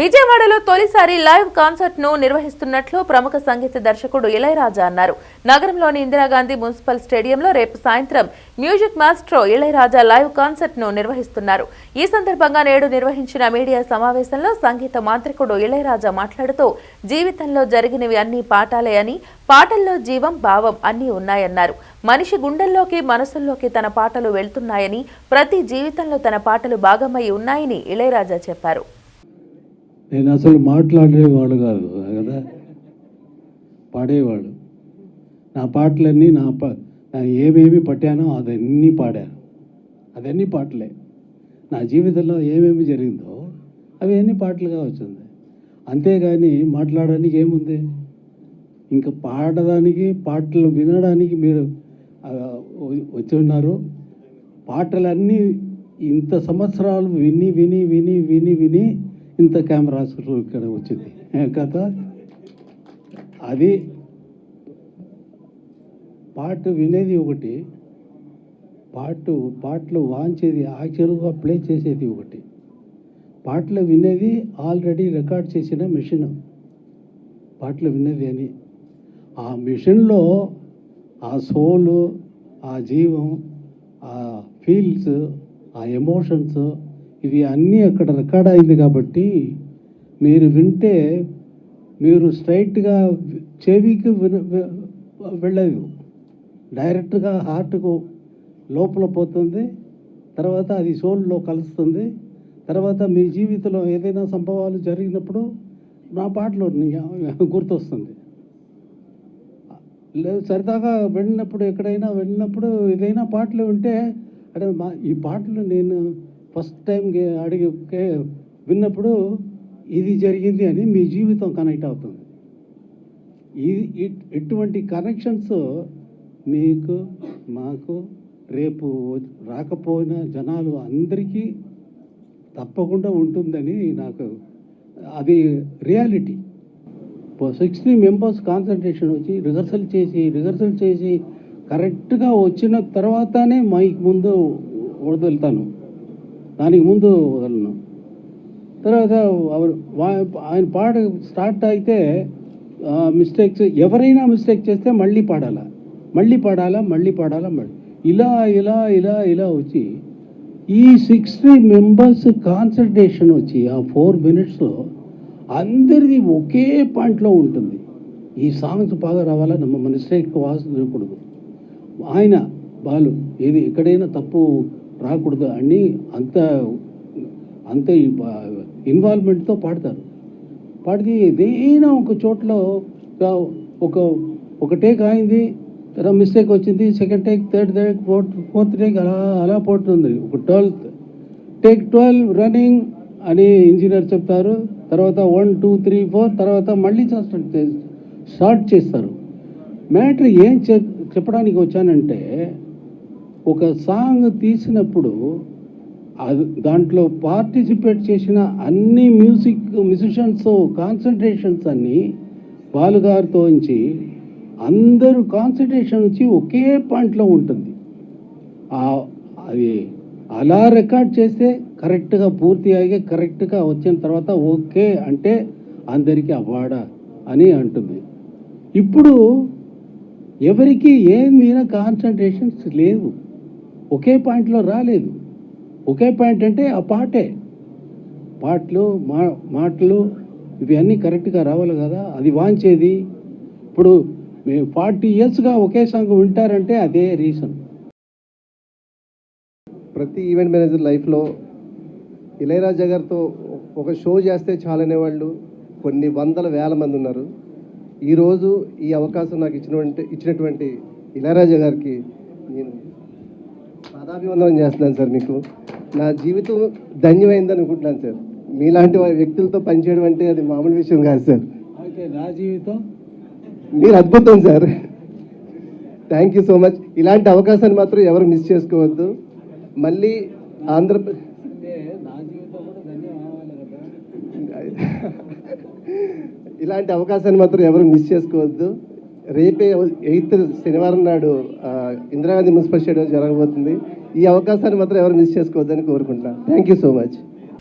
విజయవాడలో తొలిసారి లైవ్ కాన్సర్ట్ను నిర్వహిస్తున్నట్లు ప్రముఖ సంగీత దర్శకుడు ఇళయరాజా అన్నారు. నగరంలోని ఇందిరాగాంధీ మున్సిపల్ స్టేడియంలో రేపు సాయంత్రం మ్యూజిక్ మాస్ట్రో ఇళయరాజా లైవ్ కాన్సర్ట్ను నిర్వహిస్తున్నారు. ఈ సందర్భంగా నేడు నిర్వహించిన మీడియా సమావేశంలో సంగీత మాంత్రికుడు ఇళయరాజా మాట్లాడుతూ జీవితంలో జరిగినవి అన్ని పాఠాలే అని పాటల్లో జీవం భావం అన్నీ ఉన్నాయన్నారు. మనిషి గుండెల్లోకి మనసుల్లోకి తన పాటలు వెళ్తున్నాయని ప్రతి జీవితంలో తన పాటలు భాగమై ఉన్నాయని ఇళయరాజా చెప్పారు. నేను అసలు మాట్లాడేవాడు కాదు కదా? పాడేవాడు. నా పాటలన్నీ నా పా నా ఏమేమి పట్టానో అదన్నీ పాడాను. అదన్నీ పాటలే. నా జీవితంలో ఏమేమి జరిగిందో అవి అన్ని పాటలుగా వచ్చింది. అంతేగాని మాట్లాడడానికి ఏముంది? ఇంకా పాడడానికి పాటలు వినడానికి మీరు వచ్చి ఉన్నారు. పాటలన్నీ ఇంత సంవత్సరాలు విని విని విని విని విని ఇంత కెమెరాస్ ఇక్కడ వచ్చింది. కథ? అది పాట వినేది ఒకటి పాటు పాటలు వాంచేది యాక్చువల్గా ప్లే చేసేది ఒకటి. పాటలు వినేది ఆల్రెడీ రికార్డ్ చేసిన మిషన్. పాటలు వినేది అని. ఆ మిషన్లో ఆ సోలు ఆ జీవం ఆ ఫీల్స్ ఆ ఎమోషన్స్ ఇవి అన్నీ అక్కడ రికార్డ్ అయింది కాబట్టి మీరు వింటే మీరు స్ట్రైట్గా చెవికి వెళ్ళదు డైరెక్ట్గా హార్ట్కు లోపల పోతుంది తర్వాత అది సోల్లో కలుస్తుంది తర్వాత మీ జీవితంలో ఏదైనా సంభవాలు జరిగినప్పుడు నా పాటలో గుర్తొస్తుంది. లేదు సరదాగా వెళ్ళినప్పుడు ఎక్కడైనా వెళ్ళినప్పుడు ఏదైనా పాటలు వింటే అంటే మా ఈ పాటలు నేను ఫస్ట్ టైం అడిగి విన్నప్పుడు ఇది జరిగింది అని మీ జీవితం కనెక్ట్ అవుతుంది. ఇది ఇటువంటి కనెక్షన్స్ మీకు మాకు రేపు రాకపోయిన జనాలు అందరికీ తప్పకుండా ఉంటుందని నాకు అది రియాలిటీ. సిక్స్టీ మెంబర్స్ కాన్సన్ట్రేషన్ వచ్చి రిహర్సల్ చేసి రిహర్సల్ చేసి కరెక్ట్గా వచ్చిన తర్వాతనే మైక్ ముందు వదులుతాను. దానికి ముందు వదలను. తర్వాత ఆయన పాట స్టార్ట్ అయితే మిస్టేక్స్ ఎవరైనా మిస్టేక్ చేస్తే మళ్ళీ పాడాలా. మళ్ళీ పాడాలా మళ్ళీ పాడాలా మళ్ళీ. ఇలా ఇలా ఇలా ఇలా వచ్చి ఈ సిక్స్టీ మెంబర్స్ కాన్సన్ట్రేషన్ వచ్చి ఆ ఫోర్ మినిట్స్లో అందరిది ఒకే పాయింట్లో ఉంటుంది. ఈ సాంగ్స్ బాగా రావాలా? నమ్మ మిస్టేక్ వాసు ఆయన బాలు ఏది ఎక్కడైనా తప్పు రాకూడదు అని అంత అంత ఇన్వాల్వ్మెంట్తో పాడతారు. పాడితే ఏదైనా ఒక చోట్ల ఒక ఒక టేక్ అయింది తర్వాత మిస్టేక్ వచ్చింది second take third take fourth fourth take అలా అలా పోతుంది ఒక ట్వెల్త్ టేక్ ట్వెల్వ్ రన్నింగ్ అని ఇంజనీర్ చెప్తారు. తర్వాత వన్ టూ త్రీ ఫోర్ తర్వాత మళ్ళీ స్టార్ట్ స్టార్ట్ చేస్తారు. మ్యాటర్ ఏం చెప్పడానికి వచ్చానంటే ఒక సాంగ్ తీసినప్పుడు అది దాంట్లో పార్టిసిపేట్ చేసిన అన్ని మ్యూజిక్ మ్యూజిషియన్స్ కాన్సన్ట్రేషన్స్ అన్నీ బాలుగారితో ఉంచి అందరూ కాన్సన్ట్రేషన్ వచ్చి ఒకే పాయింట్లో ఉంటుంది. అది అలా రికార్డ్ చేస్తే కరెక్ట్గా పూర్తి అయ్యి కరెక్ట్గా వచ్చిన తర్వాత ఓకే అంటే అందరికీ అవార్డ అని అంటుంది. ఇప్పుడు ఎవరికి ఏం మీద కాన్సన్ట్రేషన్స్ లేవు. ఒకే పాయింట్లో రాలేదు. ఒకే పాయింట్ అంటే ఆ పాటే. పాటలు మా మాటలు ఇవి అన్నీ కరెక్ట్గా రావాలి కదా. అది వాంచేది. ఇప్పుడు మేము ఫార్టీ ఇయర్స్గా ఒకే సాంగ్ వింటారంటే అదే రీజన్. ప్రతి ఈవెంట్ మేనేజర్ లైఫ్లో ఇళయరాజా గారితో ఒక షో చేస్తే చాలనేవాళ్ళు కొన్ని వందల వేల మంది ఉన్నారు. ఈరోజు ఈ అవకాశం నాకు ఇచ్చినటువంటి ఇచ్చినటువంటి ఇళయరాజా గారికి నేను పాదాభివందనం చేస్తున్నాను సార్ మీకు. నా జీవితం ధన్యమైంది అనుకుంటున్నాను సార్. మీలాంటి వ్యక్తులతో పనిచేయడం అంటే అది మామూలు విషయం కాదు సార్. అయితే నా జీవితం? మీరు అద్భుతం sir. Thank you so much ఇలాంటి అవకాశాన్ని మాత్రం ఎవరు మిస్ చేసుకోవద్దు. మళ్ళీ ఆంధ్రప్రదేశ్ ఇలాంటి అవకాశాన్ని మాత్రం ఎవరు మిస్ చేసుకోవద్దు. రేపే ఎయిత్ శనివారం నాడు ఇందిరాగాంధీ మున్సిపల్ స్టేడియం జరగబోతుంది. ఈ అవకాశాన్ని మాత్రం ఎవరు మిస్ చేసుకోవద్దని కోరుకుంటున్నాను. Thank you so much